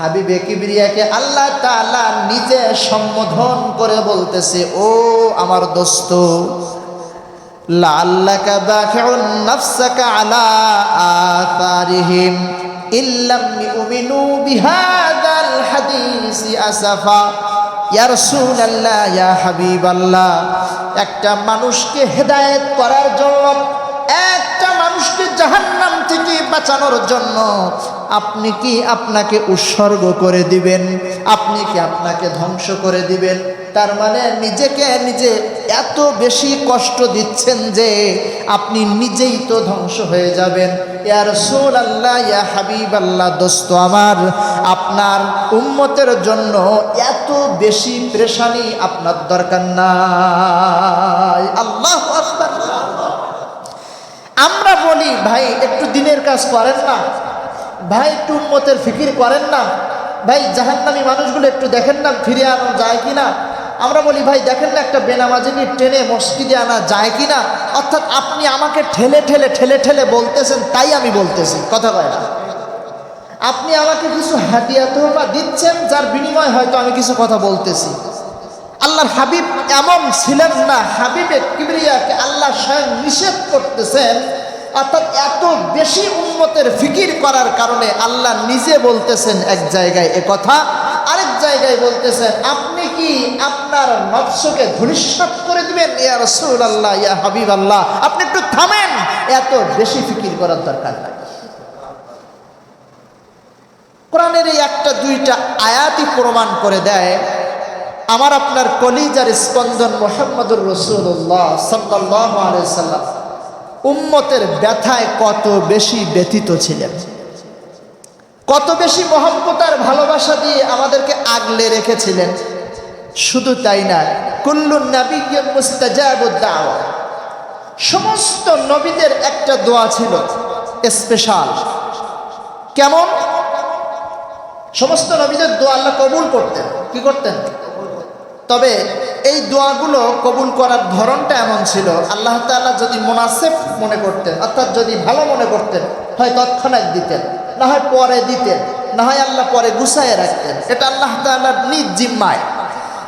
হাবিবে কিবরিয়াকে আল্লাহ তাআলা নিজে সম্বোধন করে বলতেছে, ও আমার দোস্ত ইয়া একটা মানুষকে হেদায়েত করার জন্য, একটা মানুষকে জাহান্নাম থেকে বাঁচানোর জন্য আপনি কি আপনাকে উৎসর্গ করে দিবেন? আপনি কি আপনাকে ধ্বংস করে দিবেন? তার মানে নিজেকে নিজে এত বেশি কষ্ট দিচ্ছেন যে আপনি নিজেই তো ধ্বংস হয়ে যাবেন। ইয়ার সোল আল্লাহ ইয়া হাবিব আল্লাহ দোস্ত আমার, আপনার উম্মতের জন্য এত বেশি প্রেশানি আপনার দরকার নাই। আল্লাহ আমরা বলি, ভাই, একটু দিনের কাজ করেন না। ভাই, একটু উন্মতের ফিকির করেন না। ভাই, জাহান্নামী মানুষগুলো একটু দেখেন না, ফিরে আনা যায় কি না আমরা বলি, ভাই, দেখেন না একটা বেনামাজিনি ট্রেনে মসজিদে আনা যায় কি না অর্থাৎ আপনি আমাকে ঠেলে ঠেলে ঠেলে ঠেলে বলতেছেন, তাই আমি বলতেছি। কথা কয় না। আপনি আমাকে কিছু হাতিয়া তোহফা দিচ্ছেন, যার বিনিময় হয়তো আমি কিছু কথা বলতেছি। আল্লাহর হাবিব এমন ছিলেন না হাবিবের কিবরিয়াকে আল্লাহ স্বয়ং নিষেধ করতেছেন অর্থাৎ এত বেশি উন্মতের ফিকির করার কারণে আল্লাহ নিজে বলতেছেন এক জায়গায় এ কথা, আরেক জায়গায় বলতেছেন, আপনি কি আপনার নফসকে ধূলিসাৎ করে দিবেন? ইয়া রসুল আল্লাহ ইয়া হাবিব আল্লাহ আপনি একটু থামেন, এত বেশি ফিকির করার দরকার নাই। কোরআনের এই একটা দুইটা আয়াতই প্রমাণ করে দেয়, আমার আপনার কলিজার স্পন্দন মোহাম্মদুর রসুল্লাহ সাল্লাহ সাল্লাম উম্মতের ব্যথায় কত বেশি ব্যথিত ছিলেন? কত বেশি মহব্বতার ভালোবাসা দিয়ে আমাদেরকে আগলে রেখেছিলেন? শুধু তাই না কুল্লু নবী মুস্তাজাবুদ্দাওয়া সমস্ত নবীদের একটা দোয়া ছিল, স্পেশাল। কেমন? সমস্ত নবীদের দোয়া আল্লাহ কবুল করতেন। কি করতেন? তবে এই দোয়াগুলো কবুল করার ধরনটা এমন ছিল, আল্লাহ তাআলা যদি মোনাসেফ মনে করতেন, অর্থাৎ যদি ভালো মনে করতেন, হয় তৎক্ষণাৎ দিতেন, না হয় পরে দিতেন, না হয় আল্লাহ পরে গুছায় রাখতেন, এটা আল্লাহ তাআলার নিজ জিম্মায়।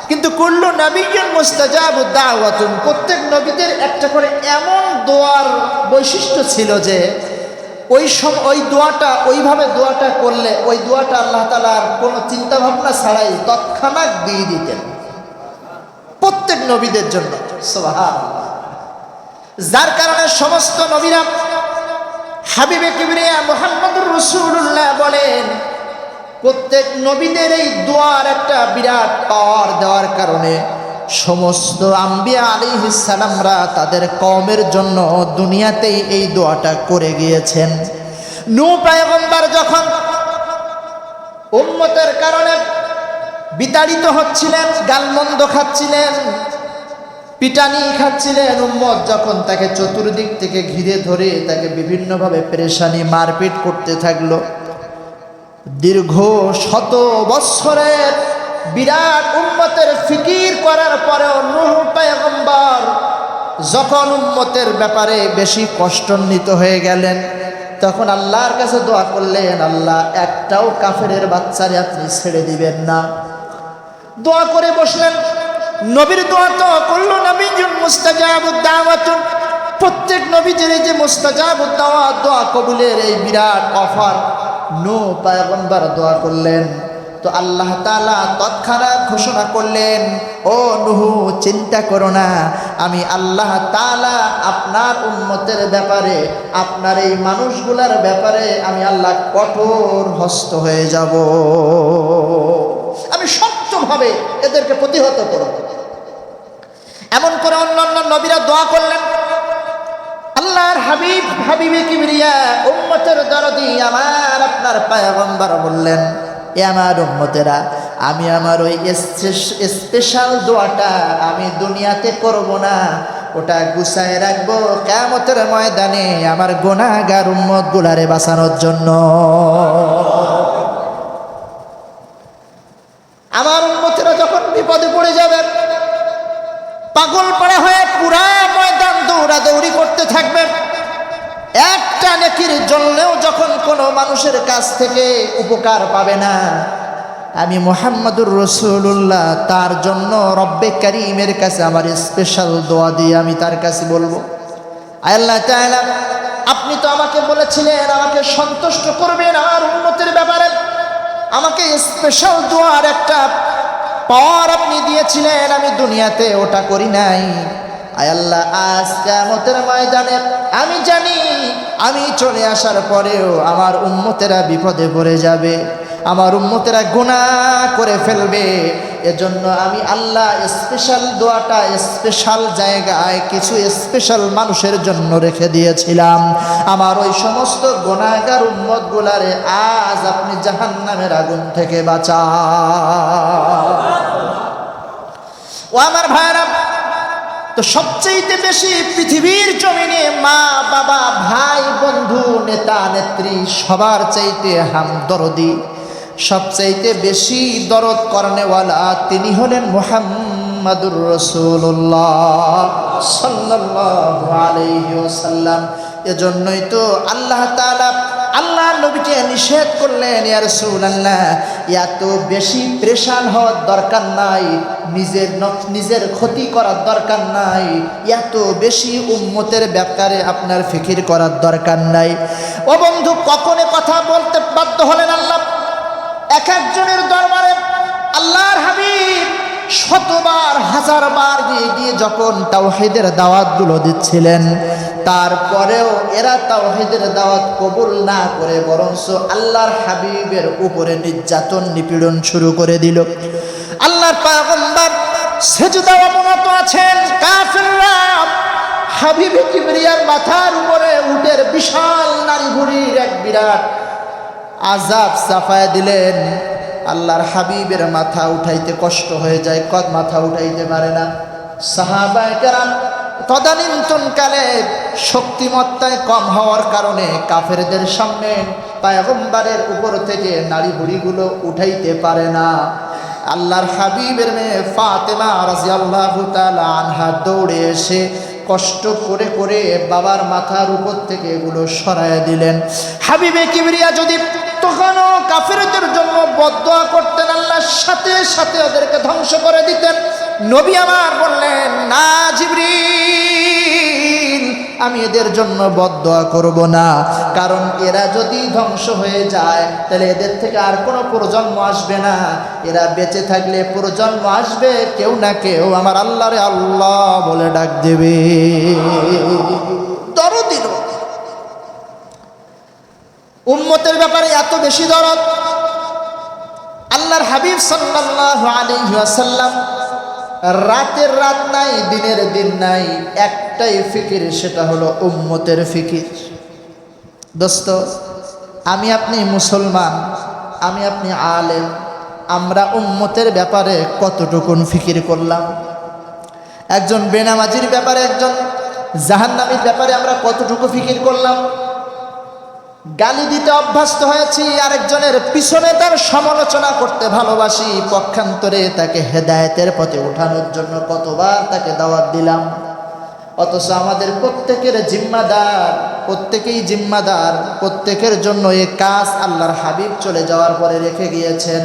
কিন্তু কুল্লু নবীন মুস্তাজাব দাওয়াতুন, প্রত্যেক নবীদের একটা করে এমন দোয়ার বৈশিষ্ট্য ছিল যে, ওই সম, ওই দোয়াটা, ওইভাবে দোয়াটা করলে, ওই দোয়াটা আল্লাহ তালার কোনো চিন্তাভাবনা ছাড়াই তৎক্ষণাৎ দিয়ে দিতেন। নবীদের জন্য। যার কারণে সমস্ত নবীরা হাবিবে কিবরিয়া মোহাম্মদুর রসুল্লাহ বলেন, প্রত্যেক নবীদের এই দোয়ার একটা বিরাট পাওয়ার দেওয়ার কারণে সমস্ত আম্বিয়া আলী সালামরা তাদের কমের জন্য দুনিয়াতেই এই দোয়াটা করে গিয়েছেন। নু পায়গম্বার যখন উন্মতের কারণে বিতাড়িত হচ্ছিলেন, গালমন্দ খাচ্ছিলেন পিটানি খাচ্ছিলেন উম্মত যখন তাকে চতুর্দিক থেকে ঘিরে ধরে তাকে বিভিন্নভাবে পেরেশানি, মারপিট করতে থাকল। দীর্ঘ শত বৎসরের বিরাট উম্মতের ফিকির করার পরেও নূহ পায়গম্বর যখন উম্মতের ব্যাপারে বেশি কষ্টান্বিত হয়ে গেলেন, তখন আল্লাহর কাছে দোয়া করলেন, আল্লাহ, একটাও কাফেরের বাচ্চারে আপনি ছেড়ে দিবেন না। দোয়া করে বসলেন। নবীর দোয়া তো করল নবীন মুস্তাজাবুদ্দাওয়াতুন প্রত্যেক নবীদের এই যে মুস্তাজাবুদ্দাওয়া দোয়া কবুলের এই বিরাট অফার। নো পায়গম্বর দোয়া করলেন। তো আল্লাহ তাআলা তৎক্ষণাৎ ঘোষণা করলেন, ও নুহু, চিন্তা করো না। আমি আল্লাহ তাআলা আপনার উন্মতের ব্যাপারে, আপনার এই মানুষগুলার ব্যাপারে আমি আল্লাহ কঠোর হস্ত হয়ে যাব। আমি শক্তভাবে এদেরকে প্রতিহত করব এমন করে অন্যান্য নবীরা দোয়া করলেন, আল্লাহর হাবিব, হাবিবে কিবরিয়া, উম্মতের দরদি আমার আপনার পায়গম্বর বললেন, এ আমার উম্মতেরা, আমি আমার ওই স্পেশাল দোয়াটা আমি দুনিয়াতে করব না, ওটা গুছায় রাখব কেমতের ময়দানে আমার গোনাগার উম্মত গুলারে বাঁচানোর জন্য। আমার উন্মতেরা যখন বিপদে পড়ে যাবে পাগল পড়া হয়ে পুরা ময়দান দৌড়াদৌড়ি করতে থাকবে একটা নেকির জন্যেও যখন কোনো মানুষের কাছ থেকে উপকার পাবে না, আমি মোহাম্মদুর রসুল্লাহ তার জন্য রব্বে করিমের কাছে আমার স্পেশাল দোয়া দিয়ে আমি তার কাছে বলব আল্লাহ আপনি তো আমাকে বলেছিলেন আমাকে সন্তুষ্ট করবেন আমার উন্নতির ব্যাপারে। আমাকে স্পেশাল দোয়ার একটা পাওয়ার আপনি দিয়েছিলেন, আমি দুনিয়াতে ওটা করি নাই। আয়াল্লাহ আজ কেমতের ময়দানে আমি জানি, আমি চলে আসার পরেও আমার উন্মতেরা বিপদে পড়ে যাবে। আমার উম্মতেরা গুণা করে ফেলবে। এজন্য আমি আল্লাহ স্পেশাল দোয়াটা স্পেশাল জায়গায় কিছু স্পেশাল মানুষের জন্য রেখে দিয়েছিলাম। আমার ওই সমস্ত গোনাগার উম্মত গুলারে আজ আপনি জাহান্নামের আগুন থেকে বাঁচা ও আমার ভাইরা তো সবচেয়ে বেশি পৃথিবীর জমিনে মা, বাবা, ভাই, বন্ধু, নেতা, নেত্রী সবার চাইতে হাম দরদি সবচাইতে বেশি দরদ করনেওয়ালা তিনি হলেন মোহাম্মদুর রসুল্লাহ এজন্যই তো আল্লাহ তাআলা আল্লাহ নবীকে নিষেধ করলেন, ইয়া রাসূলুল্লাহ, এত বেশি প্রেশান হওয়ার দরকার নাই, নিজের নিজের ক্ষতি করার দরকার নাই, এত বেশি উম্মতের ব্যাপারে আপনার ফিকির করার দরকার নাই। ও বন্ধু, কখনো কথা বলতে বাধ্য হলেন আল্লাহ? এক একজনের দরবারে আল্লাহর হাবিব শতবার হাজারবার গিয়ে গিয়ে যখন তাওহিদের দাওয়াতগুলো দিচ্ছিলেন, তারপরেও এরা তাওহিদের দাওয়াত কবুল না করে বরঞ্চ আল্লাহর হাবিবের উপরে নির্যাতন, নিপীড়ন শুরু করে দিল। আল্লাহর পায়গম্বর সেজদা অবনত আছেন, কাফিররা হাবিবে কিবরিয়ার মাথার উপরে উটের বিশাল নারী ভুরির এক বিরাট আজাব চাপায় দিলেন। আল্লাহর হাবিবের মাথা উঠাইতে কষ্ট হয়ে যায়, কদ মাথা উঠাইতে পারে না। সাহাবায় কেরাম তদানীন্তনকালে শক্তিমত্তায় কম হওয়ার কারণে কাফেরদের সামনে পায়গম্বারের উপর থেকে নারী বুড়িগুলো উঠাইতে পারে না। আল্লাহর হাবিবের মেয়ে ফাতেমা রাজিয়াল্লাহু তাআলা আনহা দৌড়ে এসে কষ্ট করে করে বাবার মাথার উপর থেকে এগুলো সরায় দিলেন। হাবিবে কিবরিয়া যদি তখনও কাফেরদের জন্য বদয়া করতেন, আল্লাহর সাথে সাথে ওদেরকে ধ্বংস করে দিতেন। নবী আমার বললেন, না জিবরি আমি এদের জন্য বদয়া করব না। কারণ এরা যদি ধ্বংস হয়ে যায়, তাহলে এদের থেকে আর কোনো প্রজন্ম আসবে না। এরা বেঁচে থাকলে প্রজন্ম আসবে, কেউ না কেউ আমার আল্লাহরে আল্লাহ বলে ডাক দেবে। উম্মতের ব্যাপারে এত বেশি দরদ। আল্লাহর হাবিব সাল্লাল্লাহু আলাইহি ওয়াসাল্লাম রাতের রাত নাই, দিনের দিন নাই, একটাই ফিকির, সেটা হলো উম্মতের ফিকির। দোস্ত, আমি আপনি মুসলমান, আমি আপনি আলেম, আমরা উম্মতের ব্যাপারে কতটুকুন ফিকির করলাম? একজন বেনামাজির ব্যাপারে, একজন জাহান্নামীর ব্যাপারে আমরা কতটুকু ফিকির করলাম? গালি দিতে অভ্যস্ত হয়েছি, আরেকজনের পিছনে তার সমালোচনা করতে ভালোবাসি। পক্ষান্তরে তাকে হেদায়তের পথে ওঠানোর জন্য কতবার তাকে দাওয়াত দিলাম। অথচ আমাদের প্রত্যেকের জিম্মাদার, প্রত্যেকেই জিম্মাদার, প্রত্যেকের জন্য এ কাজ আল্লাহর হাবিব চলে যাওয়ার পরে রেখে গিয়েছেন।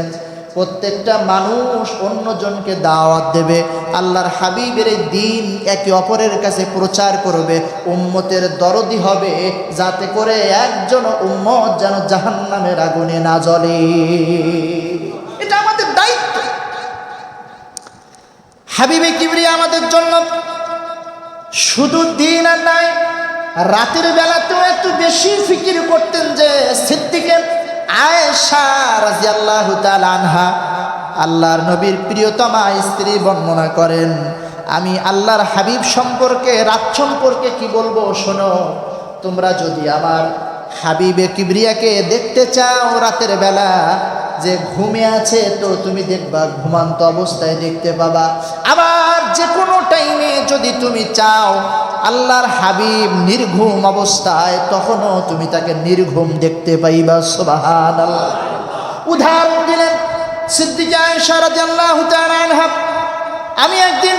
প্রত্যেকটা মানুষ অন্যজনকে দাওয়াত দেবে, আল্লাহর হাবিবের এই দিন একে অপরের কাছে প্রচার করবে, উম্মতের দরদি হবে, যাতে করে একজন উম্মত যেন জাহান্নামের আগুনে না জ্বলে। এটা আমাদের দায়িত্ব। হাবিবে কিবরিয়া আমাদের জন্য শুধু দিন আর নাই, রাতের বেলাতেও একটু বেশি ফিকির করতেন যে সিদ্দিকের আয়েশা রাজিয়াল্লাহু তাআলা আনহা আল্লাহর নবীর প্রিয়তমা স্ত্রী বর্ণনা করেন, আমি আল্লাহর হাবিব সম্পর্কে, রাত সম্পর্কে কি বলব শোনো, তোমরা যদি আমার হাবিবে কিবরিয়াকে দেখতে চাও রাতের বেলা যে ঘুমে আছে, তো তুমি দেখবা ঘুমান্ত অবস্থায় দেখতে পাবা। আবার যে কোনো টাইমে যদি তুমি চাও, আল্লাহর হাবিব নির্ঘুম অবস্থায়, তখনও তুমি তাকে নির্ঘুম দেখতে পাইবা সোবাহান উদাহরণ দিলেন সিদ্দিকা আয়েশা রাদিয়াল্লাহু তাআলা আনহা। আমি একদিন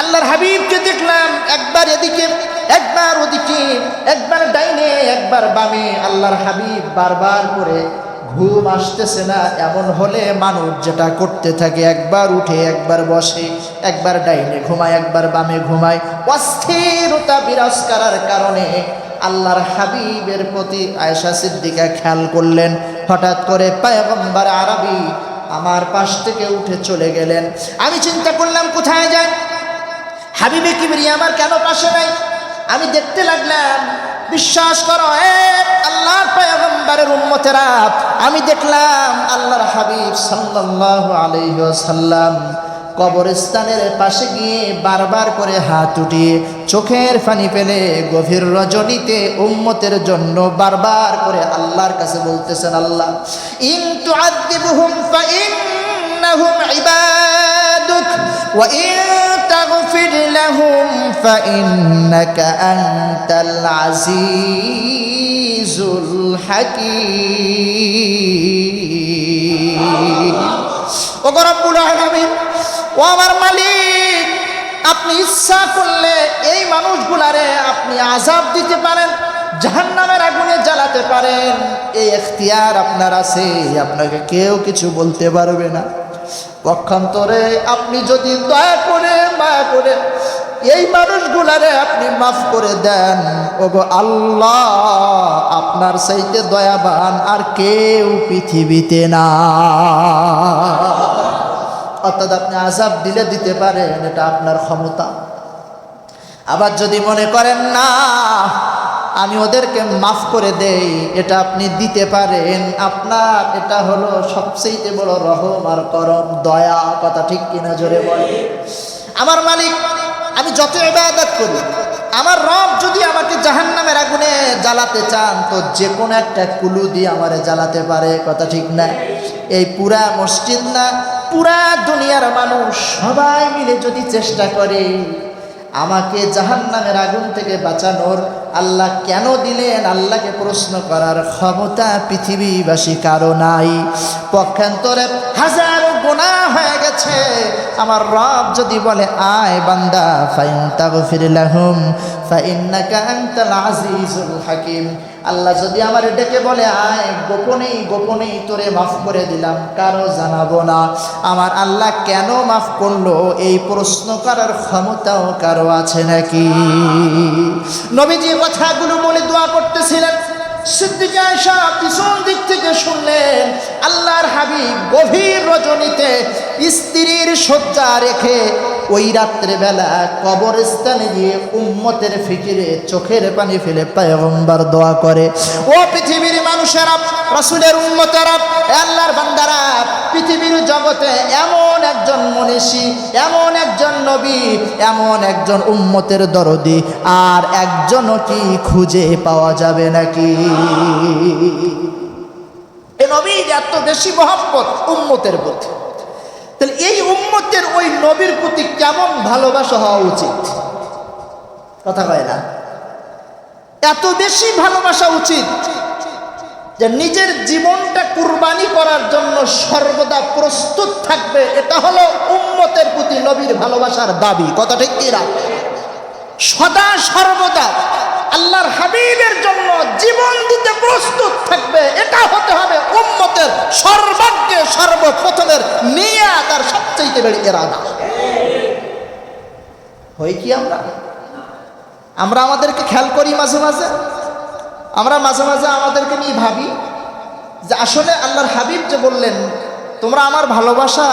আল্লাহর হাবিবকে দেখলাম, একবার এদিকে, একবার ওদিকে, একবার ডাইনে, একবার বামে, আল্লাহর হাবিব বারবার করে ঘুম আসতেছে না, এমন হলে মানুষ যেটা করতে থাকে, একবার উঠে, একবার বসে, একবার ডাইনে ঘুমায়, একবার বামে ঘুমায়। অস্থিরতা বিরাজ করার কারণে আল্লাহর হাবিবের প্রতি আয়েশা সিদ্দিকা খেয়াল করলেন। হঠাৎ করে পায়গম্বার আরবি আমার পাশ থেকে উঠে চলে গেলেন। আমি চিন্তা করলাম, কোথায় যায় হাবিবে কিবরি আমার কেন পাশে নাই? আমি দেখতে লাগলাম বিশ্বাস করো আল্লাহর পয়গম্বরের উম্মতেরা, আমি দেখলাম আল্লাহর হাবিব সাল্লাল্লাহু আলাইহি ওয়াসাল্লাম কবরস্থানের পাশে গিয়ে বারবার করে হাত উঠিয়ে চোখের পানি পেলে গভীর রজনীতে উম্মতের জন্য বারবার করে আল্লাহর কাছে বলতেছেন, আল্লাহ, ইন তুআদ্দিবুহুম ফাইন্নাহুম ইবাদুক। ওয়া ইন তাগফির লাহুম ফাইন্নাকা আনতাল আজিজুল হাকীম ও রব্বুল আলামিন, ও আমার মালিক, আপনি ইচ্ছা করলে এই মানুষগুলারে আপনি আজাব দিতে পারেন, জাহান্নামের আগুনে জ্বালাতে পারেন। এই এখতিয়ার আপনার আছে, আপনাকে কেউ কিছু বলতে পারবে না। পক্ষান্তরে আপনি যদি দয়া করে, মায়া করে এই মানুষগুলারে আপনি মাফ করে দেন, ওগো আল্লাহ, আপনার সাইতে দয়াবান আর কেউ পৃথিবীতে না। অর্থাৎ আপনি আজাব দিলে দিতে পারেন, এটা আপনার ক্ষমতা। আবার যদি মনে করেন না আমি ওদেরকে মাফ করে দেই, এটা আপনি দিতে পারেন। আপনার এটা হলো সবচেয়ে বড় রহম আর করম, দয়া, কথা ঠিক কিনা জোরে বলে আমার মালিক, আমি যত ইবাদত করি, আমার রব যদি আমাকে জাহান্নামের আগুনে জ্বালাতে চান, তো যে কোনো একটা কুলু দিয়ে আমারে জ্বালাতে পারে, কথা ঠিক না? এই পুরা মসজিদ না, পুরা দুনিয়ার মানুষ সবাই মিলে যদি চেষ্টা করে, আমাকে জাহান্নামের আগুন থেকে বাঁচানোর আল্লাহ কেন দিলেন? আল্লাহকে প্রশ্ন করার ক্ষমতা পৃথিবীবাসী কারও নাই। পক্ষান্তরে হাজারো গোনা হয়ে গেছে। আমার রব যদি বলে, আয় বান্দা ফাইন তাগফির লাহুম, ফাইন্নাকা আনতাল আজিজুল হাকিম। আল্লাহ যদি আমার ডেকে বলে, আয়, গোপনেই গোপনেই তোরে মাফ করে দিলাম, কারও জানাব না। আমার আল্লাহ কেন মাফ করল? এই প্রশ্ন করার ক্ষমতাও কারও আছে নাকি? নবীজি কথাগুলো বলে দোয়া করতেছিলেন। সিদ্দিকা আয়েশা পিছন দিক থেকে শুনলেন, আল্লাহর হাবিব গভীর রজনীতে স্ত্রীর শয্যা রেখে ওই রাত্রেবেলা কবরস্থানে গিয়ে উম্মতের ফিকিরে চোখের পানি ফেলে পায়গম্বার দোয়া করে। ও পৃথিবীর মানুষেরা, রাসূলের উম্মতেরা আল্লাহর বান্দারা, পৃথিবীর জগতে এমন একজন মনীষী, এমন একজন নবী, এমন একজন উম্মতের দরদি, আর একজনও কি খুঁজে পাওয়া যাবে নাকি? এ নবীর এত বেশি মহব্বত উম্মতের প্রতি। তাহলে এই উম্মতের ওই নবীর প্রতি কেমন ভালোবাসা হওয়া উচিত? কথা কয় না। এত বেশি ভালোবাসা উচিত যে নিজের জীবনটা কুরবানি করার জন্য সর্বদা প্রস্তুত থাকবে, এটা হলো উম্মতের প্রতি নবীর ভালোবাসার দাবি। কথা ঠিক কিরা সদা সর্বদা আল্লাহর হাবিবের জন্য জীবন দিতে প্রস্তুত থাকবে, এটা হতে হবে উম্মতের সর্বাগ্যে সর্বপ্রথমের নিয়ে তার সবচেয়ে বেড়ে এরাদা হই কি আমরা? আমরা আমাদেরকে খেয়াল করি মাঝে মাঝে? আমরা মাঝে মাঝে আমাদেরকে নিয়ে ভাবি যে আসলে আল্লাহর হাবিব যে বললেন, তোমরা আমার ভালোবাসা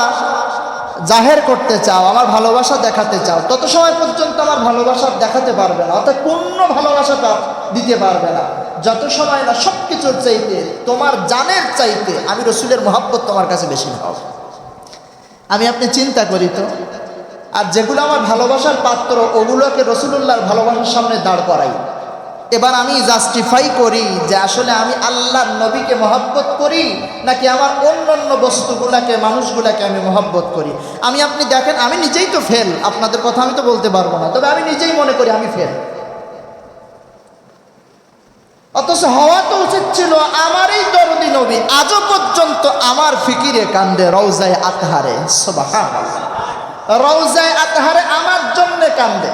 জাহের করতে চাও, আমার ভালোবাসা দেখাতে চাও। তত সময় পর্যন্ত আমার ভালোবাসা দেখাতে পারবে না, অর্থাৎ পূর্ণ ভালোবাসাটা দিতে পারবে না। যত সময় না সব কিছুর চাইতে, তোমার জানের চাইতে আমি রসুলের মহাব্বত তোমার কাছে বেশি ভাব আমি আপনি চিন্তা করি তো, আর যেগুলো আমার ভালোবাসার পাত্র, ওগুলোকে রসুলুল্লাহর ভালোবাসার সামনে দাঁড় করাই। এবার আমি জাস্টিফাই করি যে আসলে আমি আল্লাহর নবীকে মহব্বত করি, নাকি আমার অন্য অন্য বস্তুগুলাকে, মানুষগুলাকে আমি মহব্বত করি? আমি আপনি দেখেন, আমি নিজেই তো ফেল আপনাদের কথা আমি তো বলতে পারব না, তবে আমি নিজেই মনে করি আমি ফেল অথচ হওয়া তো উচিত ছিল, আমারই দরদি নবী, আজও পর্যন্ত আমার ফিকিরে কান্দে রৌজায় আতহারে। রৌজায় আতহারে আমার জন্য কান্দে।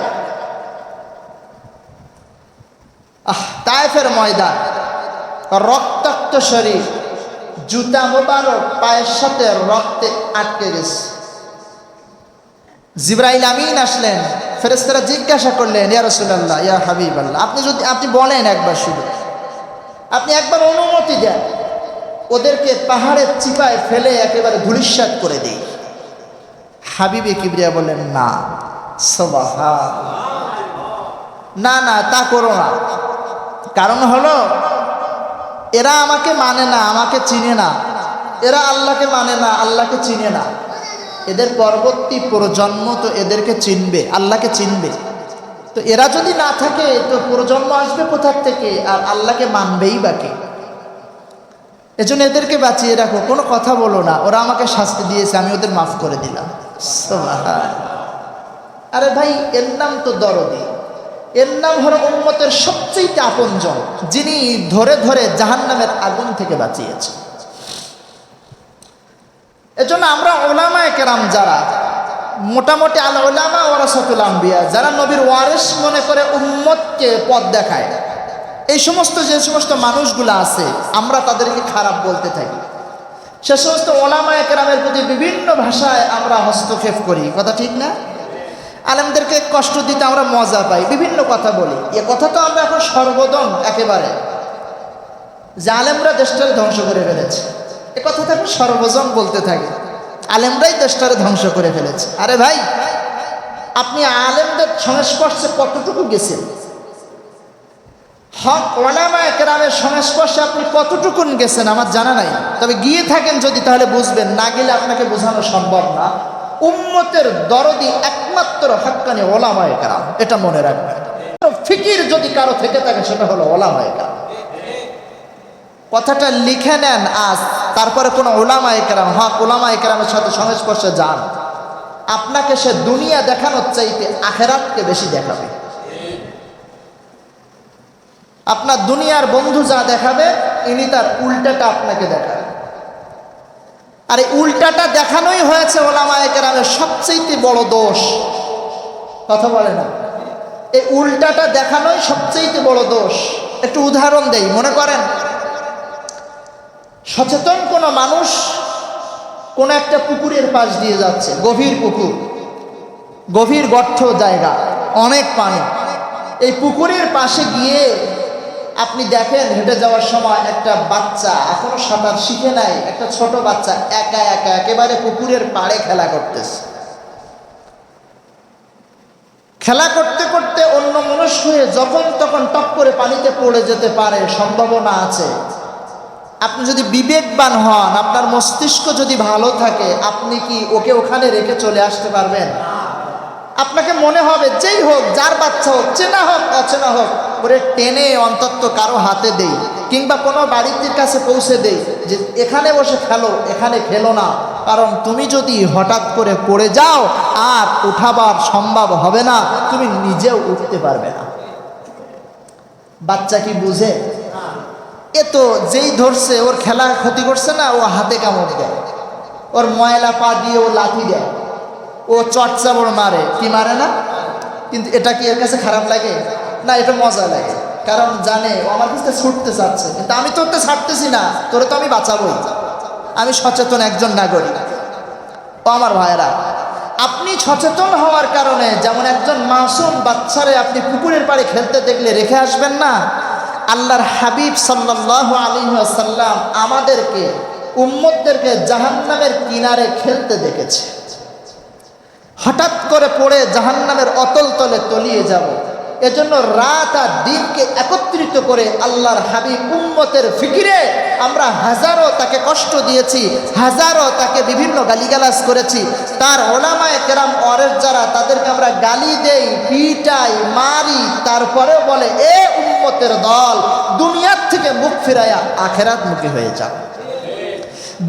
আহ, তায়েফের ময়দান। রক্তাক্ত শরীর, জুতা মোবারক, পায়ের সাথে রক্তে আটকে গেছে। জিব্রাইল আমিন আসলেন ফেরেস্তারা জিজ্ঞাসা করলেন, ইয়া রসুল্লাহ ইয়া হাবিব আল্লাহ আপনি যদি, আপনি বলেন একবার শুধু। আপনি একবার অনুমতি দেন। ওদেরকে পাহাড়ের চিপায় ফেলে একেবারে ধুলিস্বাদ করে দিই হাবিবে কিবরিয়া বললেন, না সবাহা না না, তা করো না। কারণ হলো, এরা আমাকে মানে না, আমাকে চিনে না। এরা আল্লাহকে মানে না, আল্লাহকে চিনে না। এদের পরবর্তী প্রজন্ম তো এদেরকে চিনবে, আল্লাহকে চিনবে। তো এরা যদি না থাকে, তো প্রজন্ম আসবে কোথার থেকে? আর আল্লাহকে মানবেই বাকি এজন্য এদেরকে বাঁচিয়ে রাখো, কোনো কথা বলো না। ওরা আমাকে শাস্তি দিয়েছে, আমি ওদের মাফ করে দিলাম। আরে ভাই, এর নাম তো দরদি। এর নাম হলো উম্মতের সবচেয়ে আপনজন যিনি ধরে ধরে জাহান্নামের আগুন থেকে বাঁচিয়েছে। এজন্য আমরা ওলামায় কেরাম যারা, মোটামুটি আল ওলামা ওরাসাতুল আম্বিয়া, যারা নবীর ওয়ারেস মনে করে উম্মতকে পথ দেখায়, এই সমস্ত যে সমস্ত মানুষগুলো আছে, আমরা তাদেরকে খারাপ বলতে থাকি। সে সমস্ত ওলামায় কেরামের প্রতি বিভিন্ন ভাষায় আমরা হস্তক্ষেপ করি, কথা ঠিক না? আলেমদেরকে কষ্ট দিতে আমরা মজা পাই। বিভিন্ন কথা বলি। এ কথা তো আমরা এখন সর্বদম একেবারে যে আলেমরা দেশটারে ধ্বংস করে ফেলেছে। এ কথা তো এখন সর্বজন বলতে থাকে। আলেমরাই দেশটারে ধ্বংস করে ফেলেছে। আরে ভাই, আপনি আলেমদের সংস্পর্শে কতটুকু গেছেন? হক ওলামা একরামের সংস্পর্শে আপনি কতটুকুন গেছেন আমার জানা নাই। তবে গিয়ে থাকেন যদি, তাহলে বুঝবেন। না গেলে আপনাকে বোঝানো সম্ভব না। উম্মতের দরদি একমাত্র হাক্কানি ওলামা একরাম এটা মনে রাখবেন। ফিকির যদি কারও থেকে থাকে, সেটা হলো ওলামা একরাম কথাটা লিখে নেন আজ, তারপরে কোনো ওলামা একরাম হক ওলামা একরামের সাথে সংস্পর্শে যান। আপনাকে সে দুনিয়া দেখানোর চাইতে আখেরাতকে বেশি দেখাবে। আপনার দুনিয়ার বন্ধু যা দেখাবে, ইনি তার উল্টাটা আপনাকে দেখাবে। আর এই উল্টাটা দেখানোই হয়েছে ওলামায় কেরামের সবচেয়ে বড় দোষ। কথা বলে না। এই উল্টাটা দেখানোই সবচেয়ে বড় দোষ। একটু উদাহরণ দেই, মনে করেন? সচেতন কোনো মানুষ কোন একটা পুকুরের পাশ দিয়ে যাচ্ছে, গভীর পুকুর। গভীর গর্ত জায়গা, অনেক পানি। এই পুকুরের পাশে গিয়ে আপনি দেখেন হেঁটে যাওয়ার সময় একটা বাচ্চা এখনও সাঁতার শিখে নাই, একটা ছোট বাচ্চা একা একা একেবারে পুকুরের পাড়ে খেলা করতেছে। খেলা করতে করতে অন্য মনস্ক হয়ে যখন তখন টপ করে পানিতে পড়ে যেতে পারে, সম্ভাবনা আছে। আপনি যদি বিবেকবান হন, আপনার মস্তিষ্ক যদি ভালো থাকে, আপনি কি ওকে ওখানে রেখে চলে আসতে পারবেন? আপনাকে মনে হবে, যেই হোক, যার বাচ্চা হোক, চেনা হোক, অচেনা হোক ওরে টেনে অন্তত কারও হাতে দেই, কিংবা কোনো বাড়ির কাছে পৌঁছে দেই যে এখানে বসে খেলো, এখানে খেলো না। কারণ তুমি যদি হঠাৎ করে পড়ে যাও, আর উঠাবার সম্ভব হবে না, তুমি নিজেও উঠতে পারবে না। বাচ্চা কি বুঝে? এ তো যেই ধরছে, ওর খেলা ক্ষতি করছে না, ও হাতে কামড় দেয়। ওর ময়লা পা দিয়ে ও লাথি দেয়। ও চটচাবড় মারে। কি মারে না? কিন্তু এটা কি এর কাছে খারাপ লাগে? না, এটা মজা লাগে কারণ জানে, ও আমার কাছে ছুটতে চাচ্ছে। কিন্তু আমি তো ওকে ছাড়তেছি না, তোরে তো আমি বাঁচাবোই আমি সচেতন একজন নাগরিক। ও আমার ভাইয়েরা, আপনি সচেতন হওয়ার কারণে যেমন একজন মাসুম বাচ্চারে আপনি পুকুরের পাড়ে খেলতে দেখলে রেখে আসবেন না, আল্লাহর হাবিব সাল্লাহ আলী সাল্লাম আমাদেরকে, উম্মতদেরকে জাহান্নামের কিনারে খেলতে দেখেছে। হঠাৎ করে পড়ে জাহান্নামের অতল তলে তলিয়ে যাব। এজন্য রাত আর দিনকে একত্রিত করে আল্লাহর হাবিব উম্মতের ফিকিরে আমরা হাজারো তাকে কষ্ট দিয়েছি, হাজারো তাকে বিভিন্ন গালিগালাজ করেছি। তার ওলামায় কেরাম অরের যারা, তাদেরকে আমরা গালি দেই, পিটাই, মারি, তারপরেও বলে, এ উম্মত উম্মতের দল, দুনিয়ার থেকে মুখ ফিরাইয়া আখেরাত মুখী হয়ে যাও।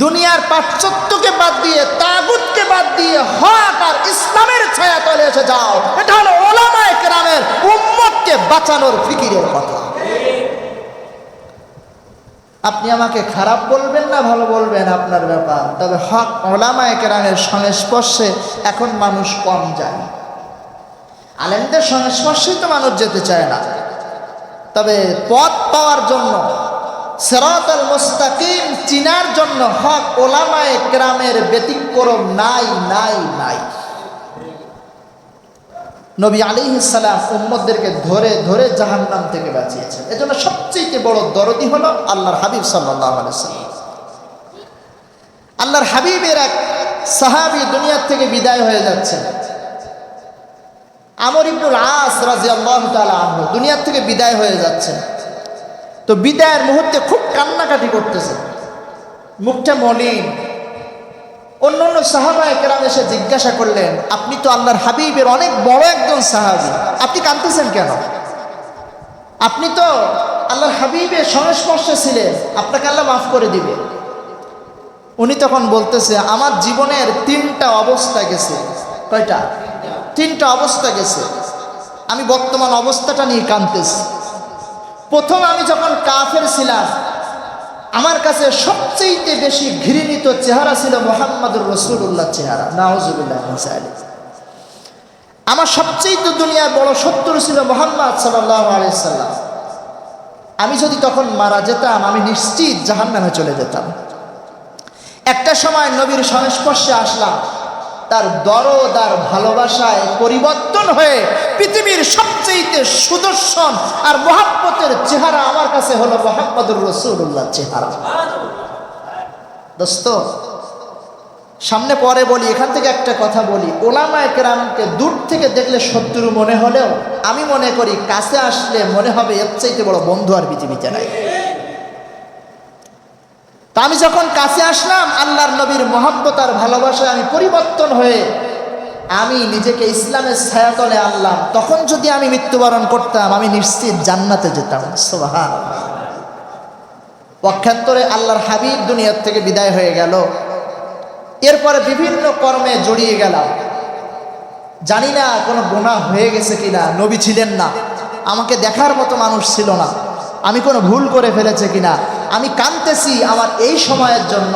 দুনিয়ার পাশ্চাত্যকে বাদ দিয়ে, তাগুতকে বাদ দিয়ে, হক আর ইসলামের ছায়া তলে এসে যাও। এটা হলো ওলামায়ে কেরামের উম্মতকে বাঁচানোর ফিকিরের কথা। আপনি আমাকে খারাপ বলবেন না ভালো বলবেন আপনার ব্যাপার, তবে হক ওলামায়ে কেরামের সংস্পর্শে এখন মানুষ কম যায়। আলেমদের সংস্পর্শেই তো মানুষ যেতে চায় না। তবে পথ পাওয়ার জন্য সেরাত আল মুস্তাকিম, চিনার জন্য হক ওলামায় গ্রামের ব্যতিক্রম নাই নাই নাই। নবী আলী ইসালাম উম্মদদেরকে ধরে ধরে জাহান্নাম থেকে বাঁচিয়েছেন। এজন্য সবচেয়ে বড় দরদি হলো আল্লাহর হাবিব সাল্লাহ আল্লাহর হাবিবের এক সাহাবি দুনিয়ার থেকে বিদায় হয়ে যাচ্ছেন। আমর ইবনুল আস রাজি আল্লাহ আনহু দুনিয়ার থেকে বিদায় হয়ে যাচ্ছেন। তো বিদায়ের মুহূর্তে খুব কান্নাকাটি করতেছে। মুখটা মলিন। অন্য অন্য সাহাবায় কেরাম এসে জিজ্ঞাসা করলেন, আপনি তো আল্লাহর হাবিবের অনেক বড় একজন সাহাবি। আপনি কাঁদতেছেন কেন? আপনি তো আল্লাহর হাবিবের সংস্পর্শে ছিলেন। আপনাকে আল্লাহ মাফ করে দিবে। উনি তখন বলতেছে, আমার জীবনের তিনটা অবস্থা গেছে। কয়টা? তিনটা অবস্থা গেছে। আমি বর্তমান অবস্থাটা নিয়ে কাঁদতেছি। প্রথম আমি যখন কাফের ছিলাম, আমার কাছে সবচেয়ে বেশি ঘৃণিত চেহারা ছিল মোহাম্মদুর রসুল্লাহ চেহারা। নাওজুবিল্লাহ আমার সবচেয়ে দুনিয়ার বড় শত্রু ছিল মোহাম্মদ সাল্লাহ আলাইসাল্লাম আমি যদি তখন মারা যেতাম, আমি নিশ্চিত জাহান নামে চলে যেতাম। একটা সময় নবীর সংস্পর্শে আসলাম। তার দরদ আর ভালোবাসায় পরিবর্তন হয়ে পৃথিবীর সবচেয়ে সুদর্শন আর মহাব্বতের চেহারা আমার কাছে হলো মোহাম্মদুর রসুল্লাহ চেহারা। দোস্ত, সামনে পরে বলি, এখান থেকে একটা কথা বলি। ওলামায় কেরামকে দূর থেকে দেখলে শত্রু মনে হলেও আমি মনে করি, কাছে আসলে মনে হবে এর চাইতে বড় বন্ধু আর পৃথিবীতে নাই। তা আমি যখন কাছে আসলাম, আল্লাহর নবীর মহাব্বত আর ভালোবাসায় আমি পরিবর্তন হয়ে আমি নিজেকে ইসলামের ছায়াতলে আনলাম। তখন যদি আমি মৃত্যুবরণ করতাম, আমি নিশ্চিত জান্নাতে যেতাম। সোহান পক্ষান্তরে আল্লাহর হাবিব দুনিয়ার থেকে বিদায় হয়ে গেল। এরপরে বিভিন্ন কর্মে জড়িয়ে গেলাম। জানি না কোনো গোনা হয়ে গেছে কিনা, নবী ছিলেন না। আমাকে দেখার মতো মানুষ ছিল না। আমি কোনো ভুল করে ফেলেছে কিনা আমি কানতেছি আমার এই সময়ের জন্য।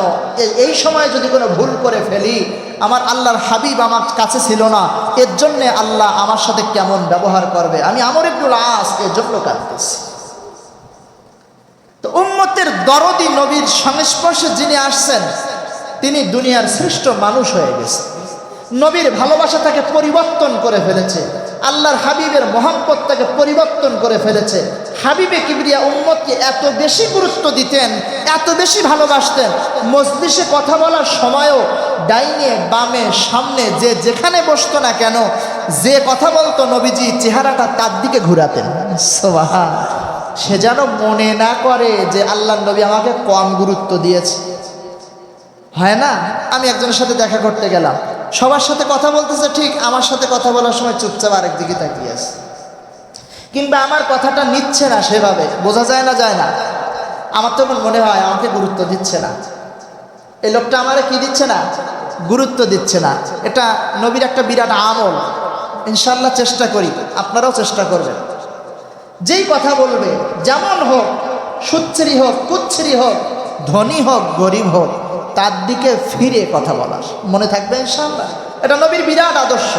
এই সময়ে যদি কোনো ভুল করে ফেলি, আমার আল্লাহর হাবিব আমার কাছে ছিল না, এর জন্যে আল্লাহ আমার সাথে কেমন ব্যবহার করবে? আমি আমার একটু আস এর জন্য কাঁদতেছি তো উম্মতের দরদি নবীর সংস্পর্শে যিনি আসছেন, তিনি দুনিয়ার শ্রেষ্ঠ মানুষ হয়ে গেছে নবীর ভালোবাসা তাকে পরিবর্তন করে ফেলেছে। আল্লাহর হাবিবের মোহাম্মত তাকে পরিবর্তন করে ফেলেছে। হাবিবে কিবরিয়া উম্মতকে এত বেশি গুরুত্ব দিতেন, এত বেশি ভালোবাসতেন মসজিষে কথা বলার সময়ও ডাইনে, বামে, সামনে, যে যেখানে বসতো না কেন, যে কথা বলতো নবীজি, চেহারাটা তার দিকে ঘুরাতেন। সে যেন মনে না করে যে আল্লাহ নবী আমাকে কম গুরুত্ব দিয়েছে। হয় না? আমি একজনের সাথে দেখা করতে গেলাম। সবার সাথে কথা বলতেছে ঠিক, আমার সাথে কথা বলার সময় চুপচাপ আরেক দিকে তাকিয়ে আছে। কিংবা আমার কথাটা নিচ্ছে না সেভাবে, বোঝা যায় না যায় না। আমার তো মনে হয় আমাকে গুরুত্ব দিচ্ছে না। এই লোকটা আমারে কি দিচ্ছে না? গুরুত্ব দিচ্ছে না। এটা নবীর একটা বিরাট আমল। ইনশাল্লাহ চেষ্টা করি, আপনারাও চেষ্টা করবেন। যেই কথা বলবে, যেমন হোক সুচ্ছেরি হোক কুচ্ছেরি হোক, ধনী হোক, গরিব হোক তার দিকে ফিরে কথা বলার। মনে থাকবে ইনশাল্লাহ এটা নবীর বিরাট আদর্শ।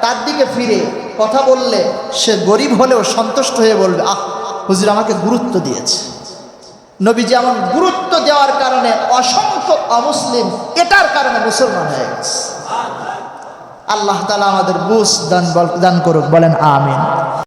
তার দিকে ফিরে কথা বললে সে গরিব হলেও সন্তুষ্ট হয়ে বলবে, আহ, হুজুর আমাকে গুরুত্ব দিয়েছে। নবী যেমন গুরুত্ব দেওয়ার কারণে অসংখ্য অমুসলিম এটার কারণে মুসলমান হয়ে গেছে। আল্লাহ তালা আমাদের বুঝ দান দান করুক, বলেন, আমিন।